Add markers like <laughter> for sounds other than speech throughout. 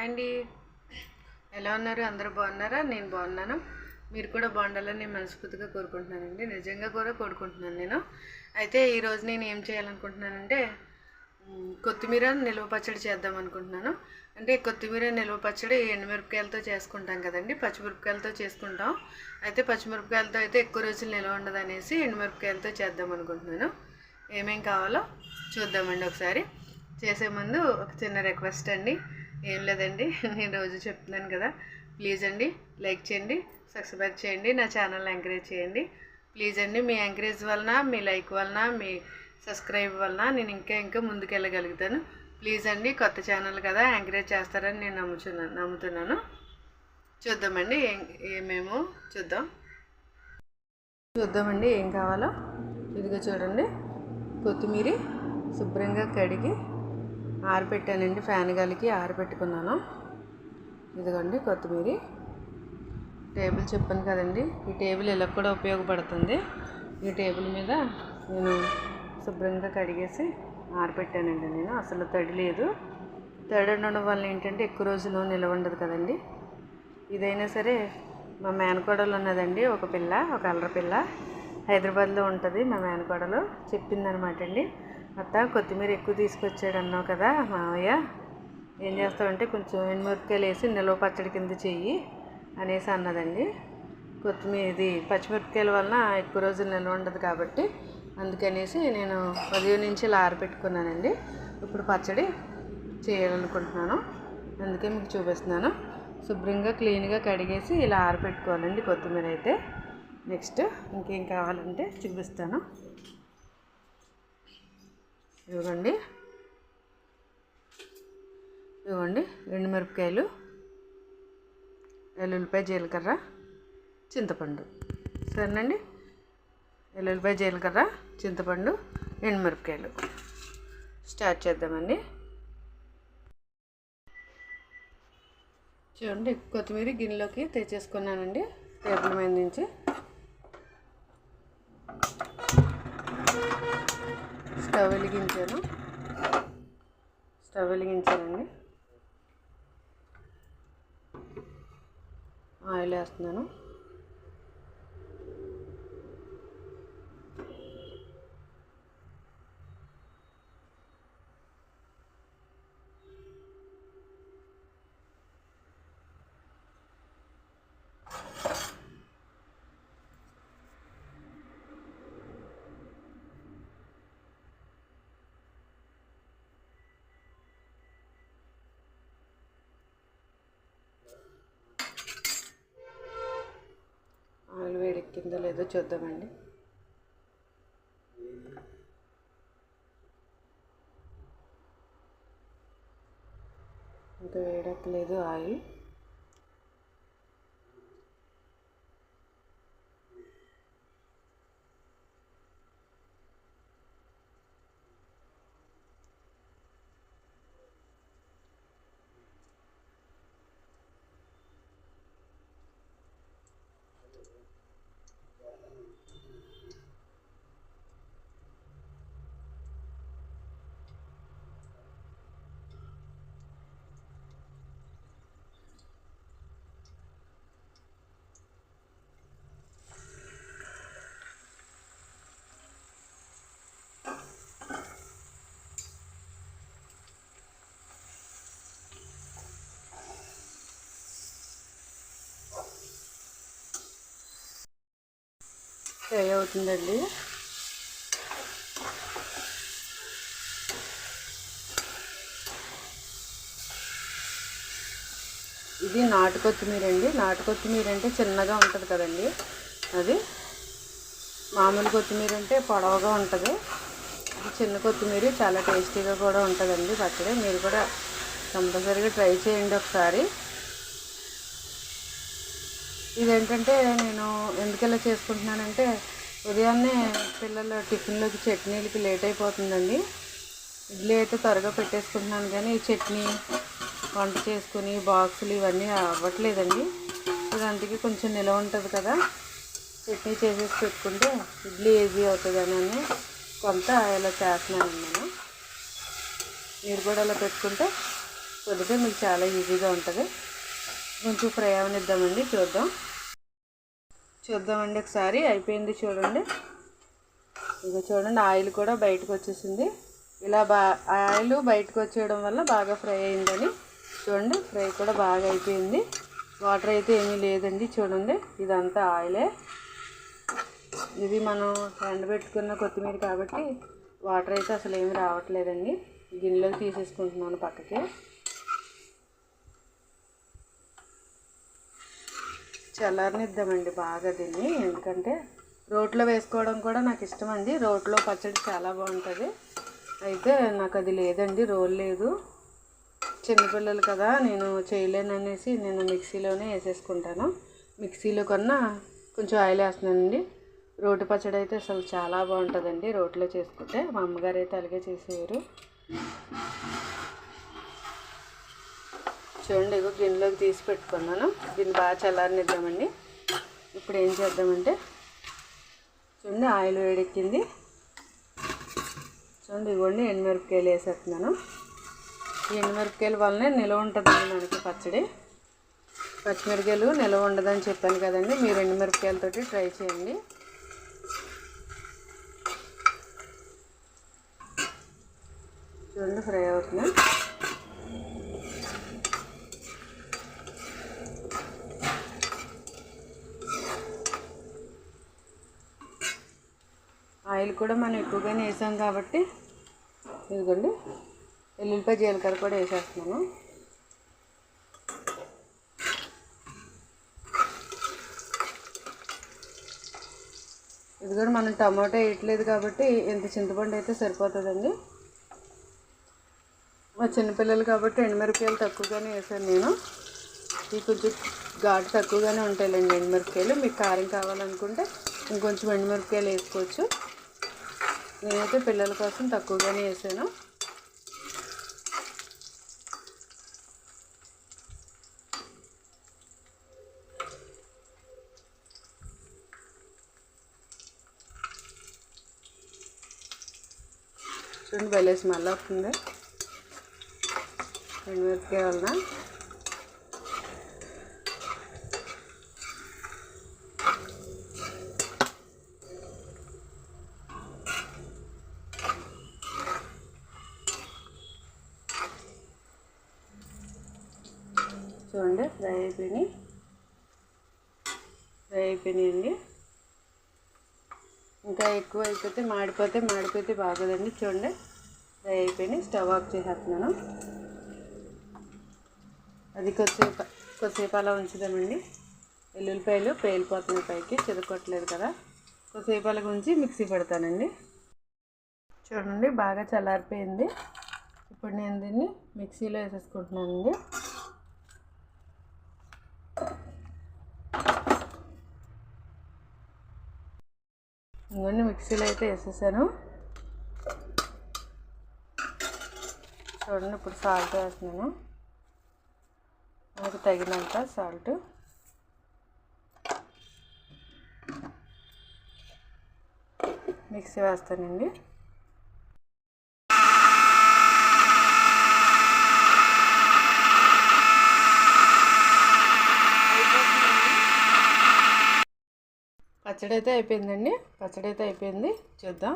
అండి. ఎలా ఉన్నారు? అందరూ బాగున్నారా? నేను బాగున్నాను. మీరు కూడా బాగుండాలని నేను మనస్ఫూర్తిగా కోరుకుంటున్నానండి. నిజంగా కూడా కోరుకుంటున్నాను నేను. అయితే ఈరోజు నేను ఏం చేయాలనుకుంటున్నానంటే కొత్తిమీర నిల్వ పచ్చడి చేద్దాం అనుకుంటున్నాను. అంటే కొత్తిమీర నిల్వ పచ్చడి ఎండుమిరపకాయలతో చేసుకుంటాం కదండి. పచ్చిమిరపకాయలతో చేసుకుంటాం. అయితే పచ్చిమిరపకాయలతో అయితే ఎక్కువ రోజులు నిల్వ ఉండదు అనేసి ఎండుమిరపకాయలతో చేద్దాం అనుకుంటున్నాను. ఏమేం కావాలో చూద్దామండి ఒకసారి. చేసే ముందు ఒక చిన్న రిక్వెస్ట్ అండి. ఏం లేదండి. <laughs> నేను రోజు చెప్తున్నాను కదా. ప్లీజ్ అండి లైక్ చేయండి సబ్స్క్రైబ్ చేయండి నా ఛానల్ ఎంకరేజ్ చేయండి. ప్లీజ్ అండి మీ ఎంకరేజ్ వలన మీ లైక్ వలన మీ సబ్స్క్రైబ్ వలన నేను ఇంకా ఇంకా ముందుకెళ్ళగలుగుతాను. ప్లీజ్ అండి కొత్త ఛానల్ కదా ఎంకరేజ్ చేస్తారని నేను నమ్ముతున్నాను నమ్ముతున్నాను. చూద్దామండి ఏం ఏమేమో చూద్దాం. చూద్దామండి ఏం కావాలో. ఇదిగో చూడండి కొత్తిమీర శుభ్రంగా కడిగి ఆరబెట్టానండి ఫ్యాన్ గాలికి ఆరబెట్టుకున్నాను. ఇదిగోండి కొత్తిమీర. టేబుల్ చెప్పాను కదండి ఈ టేబుల్ ఇలా కూడా ఉపయోగపడుతుంది. ఈ టేబుల్ మీద నేను శుభ్రంగా కడిగేసి ఆరబెట్టానండి నేను అసలు తడి లేదు. తడి ఉండడం వల్ల ఏంటంటే ఎక్కువ రోజులు నిలవ ఉండదు కదండి. ఇదైనా సరే మా మేనకోడలు ఉన్నదండి ఒక పిల్ల ఒక అల్లర పిల్ల. హైదరాబాద్లో ఉంటుంది మా మేనకోడలు చెప్పిందనమాట అండి. అత్త కొత్తిమీర ఎక్కువ తీసుకొచ్చాడు అన్నావు కదా మావయ్య. ఏం చేస్తావంటే కొంచెం ఎండుమిరపకాయలు వేసి నిల్వ పచ్చడి కింద చెయ్యి అనేసి అన్నదండి. కొత్తిమీర ఇది పచ్చిమిరపకాయల వలన ఎక్కువ రోజులు నిల్వ ఉండదు కాబట్టి అందుకనేసి నేను ఉదయం నుంచి ఇలా ఆరబెట్టుకున్నానండి ఇప్పుడు పచ్చడి చేయాలనుకుంటున్నాను. అందుకే మీకు చూపిస్తున్నాను. శుభ్రంగా క్లీన్గా కడిగేసి ఇలా ఆరబెట్టుకోవాలండి కొత్తిమీర అయితే. నెక్స్ట్ ఇంకేం కావాలంటే చూపిస్తాను. ఇవ్వండి. ఇవ్వండి ఎండుమిరపకాయలు ఎల్లుల్లిపాయ జీలకర్ర చింతపండు. సరేనండి? ఎల్లుల్లిపాయ జీలకర్ర చింతపండు ఎండుమిరపకాయలు. స్టార్ట్ చేద్దామండి. చూడండి కొత్తిమీర గిన్నెలోకి తెచ్చేసుకున్నానండి. టేబుల్ మీద నుంచి. స్టవ్ వెలిగించాను. స్టవ్ వెలిగించానండి. ఆయిల్ వేస్తున్నాను. ఎక్కిందో లేదో చూద్దామండి. ఇంకా వేడెక్కలేదు ఆయిల్. ఫ్రై అవుతుందండి. ఇది నాటు కొత్తిమీర అండి నాటు కొత్తిమీర అంటే చిన్నగా ఉంటుంది కదండి. అది మామూలు కొత్తిమీర అంటే పొడవుగా ఉంటుంది. ఇది చిన్న కొత్తిమీర చాలా టేస్టీగా కూడా ఉంటుందండి పచ్చడి మీరు కూడా కంపల్సరీగా ట్రై చేయండి ఒకసారి. ఇదేంటంటే నేను ఎందుకు ఇలా చేసుకుంటున్నానంటే ఉదయాన్నే పిల్లలు టిఫిన్లోకి చట్నీలకి లేట్ అయిపోతుందండి. ఇడ్లీ అయితే త్వరగా పెట్టేసుకుంటున్నాను కానీ ఈ చట్నీ వంట చేసుకుని బాక్సులు ఇవన్నీ అవ్వట్లేదండి. ఇది అందుకే కొంచెం నిలవ ఉంటుంది కదా. చట్నీ చేసేసి పెట్టుకుంటే ఇడ్లీ ఈజీ అవుతుందని అని కొంత ఇలా చేస్తున్నాను నేను. మీరు కూడా ఇలా పెట్టుకుంటే కొద్దిగా మీకు చాలా ఈజీగా ఉంటుంది. కొంచెం ఫ్రై అవనిద్దామండి చూద్దాం. చూద్దామండి ఒకసారి అయిపోయింది చూడండి. ఇంకా చూడండి ఆయిల్ కూడా బయటకు వచ్చేసింది ఇలా బా ఆయిల్ బయటకు వచ్చేయడం వల్ల బాగా ఫ్రై అయిందని చూడండి ఫ్రై కూడా బాగా అయిపోయింది. వాటర్ అయితే ఏమీ లేదండి చూడండి ఇదంతా ఆయిలే. ఇది మనం ఎండబెట్టుకున్న కొత్తిమీర కాబట్టి వాటర్ అయితే అసలు ఏమి రావట్లేదండి. గిన్నెలోకి తీసేసుకుంటున్నాను పక్కకి. చల్లారనిద్దామండి బాగా దీన్ని ఎందుకంటే రోట్లో వేసుకోవడం కూడా నాకు ఇష్టం అండి రోట్లో పచ్చడి చాలా బాగుంటుంది. అయితే నాకు అది లేదండి రోల్ లేదు. చిన్నపిల్లలు కదా నేను చేయలేననేసి నేను మిక్సీలోనే వేసేసుకుంటాను. మిక్సీలో కన్నా కొంచెం ఆయిల్ వేస్తున్నానండి. రోటి పచ్చడి అయితే అసలు చాలా బాగుంటుందండి రోట్లో చేసుకుంటే. మా అమ్మగారు అయితే అలాగే చేసేవారు. చూడండి ఇగో గిన్నెలోకి తీసి పెట్టుకున్నాను. దీన్ని బాగా చల్లారనిద్దామండి. ఇప్పుడు ఏం చేద్దామంటే చూడండి ఆయిల్ వేడెక్కింది. చూడండి ఇవ్వండి ఎండుమిరపకాయలు వేసేస్తున్నాను. ఈ ఎండుమిరపకాయల వల్లనే నిల్వ ఉంటుందండి మనకి పచ్చడి. పచ్చిమిరపకాయలు నిల్వ ఉండదని చెప్పాను కదండి. మీరు ఎండుమిరపకాయలతోటి ట్రై చేయండి. చూడండి ఫ్రై అవుతున్నాను ఆయిల్ కూడా మనం ఎక్కువగానే వేసాం కాబట్టి ఇదిగోండి ఎల్లుల్లిపాయ జీలకర్ర కూడా వేసేస్తున్నాను. ఇది కూడా మనం టమాటా వేయట్లేదు కాబట్టి ఇంత చింతపండు అయితే సరిపోతుందండి. మా చిన్నపిల్లలు కాబట్టి ఎండుమిరపకాయలు తక్కువగానే వేసాను నేను. ఈ కొంచెం ఘాటు తక్కువగానే ఉంటాయిలేండి ఎండుమిరపకాయలు. మీకు కారం కావాలనుకుంటే ఇంకొంచెం ఎండుమిరపకాయలు వేసుకోవచ్చు. నేనైతే పిల్లల కోసం తక్కువగానే వేసాను. చూడండి భలే స్మెల్ వస్తుంది. ఎండుమిరపకాయ వలన చూడండి ఫ్రై అయిపోయినాయి. ఫ్రై అయిపోయినాయండి. ఇంకా ఎక్కువ అయిపోతే మాడిపోతే మాడిపోతే బాగోదండి. చూడండి ఫ్రై అయిపోయినాయి. స్టవ్ ఆఫ్ చేసేస్తున్నాను. అది కొద్దిసేపు కొద్దిసేపు అలా ఉంచుదామండి. వెల్లుల్లిపాయలు పేలిపోతున్నాయి పైకి చిరకొట్టలేదు కదా. కొద్దిసేపు అలా ఉంచి మిక్సీ పెడతానండి. చూడండి బాగా చల్లారిపోయింది. ఇప్పుడు నేను దీన్ని మిక్సీలో వేసేసుకుంటున్నానండి. ఇవన్నీ మిక్సీలో అయితే వేసేసాను. చూడండి ఇప్పుడు సాల్ట్ వేస్తున్నాను. మనకు తగినంత సాల్ట్. మిక్సీ వేస్తానండి. పచ్చడి అయితే అయిపోయిందండి. పచ్చడి అయితే అయిపోయింది. చూద్దాం.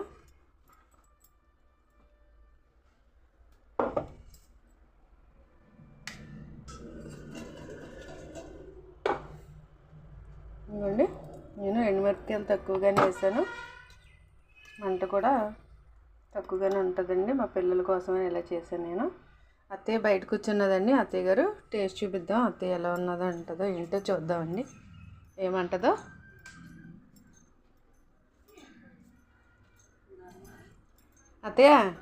ఇవ్వండి నేను ఎండుమిరపకాయలు తక్కువగానే వేసాను. మంట కూడా తక్కువగానే ఉంటుందండి. మా పిల్లల కోసమని ఇలా చేశాను నేను. అత్తయ్య బయట కూర్చున్నదండి. అత్తయ్య గారు టేస్ట్ చూపిద్దాం. అత్తయ్య ఎలా ఉన్నదో ఉంటుందో ఏంటో చూద్దామండి. ఏమంటుందో? అత్తయ్య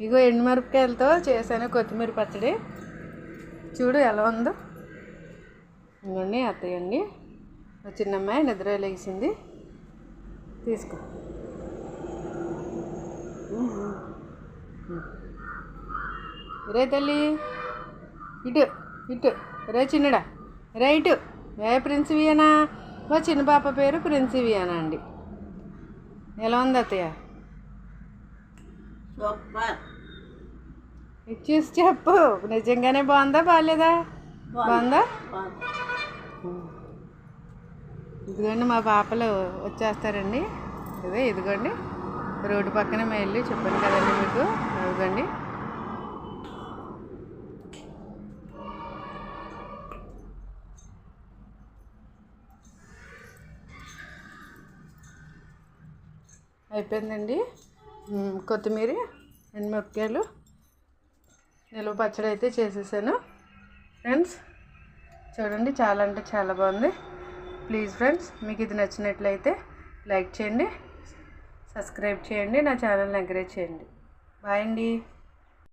ఇగో ఎండుమిరపకాయలతో చేశాను కొత్తిమీర పచ్చడి. చూడు ఎలా ఉందో. ఇంకోండి అత్తయ్య అండి. చిన్నమ్మాయి నిద్ర లేచింది. తీసుకో. రే తల్లి ఇటు ఇటు. రే చిన్నడా రే ఇటు. ఏ ప్రిన్సివియానా మా చిన్న పాప పేరు ప్రిన్సివియానా అండి. ఎలా ఉంది అత్తయ్య? సూపర్. ఇది చూసి చెప్పు. నిజంగానే బాగుందా బాగాలేదా బాగుందా. ఇదిగోండి మా పాపలు వచ్చేస్తారండి. ఇదే ఇదిగోండి. రోడ్డు పక్కన మా ఇల్లు చెప్పాను కదండి మీకు. ఇదిగోండి. అయిపోయిందండి. కొత్తిమీర ఎండుమిరపకాయలు నిలువ పచ్చడి అయితే చేసేసాను. ఫ్రెండ్స్ చూడండి చాలా అంటే చాలా బాగుంది. ప్లీజ్ ఫ్రెండ్స్ మీకు ఇది నచ్చినట్లయితే లైక్ చేయండి సబ్స్క్రైబ్ చేయండి నా ఛానల్ని ఎంకరేజ్ చేయండి. బాయ్ అండి.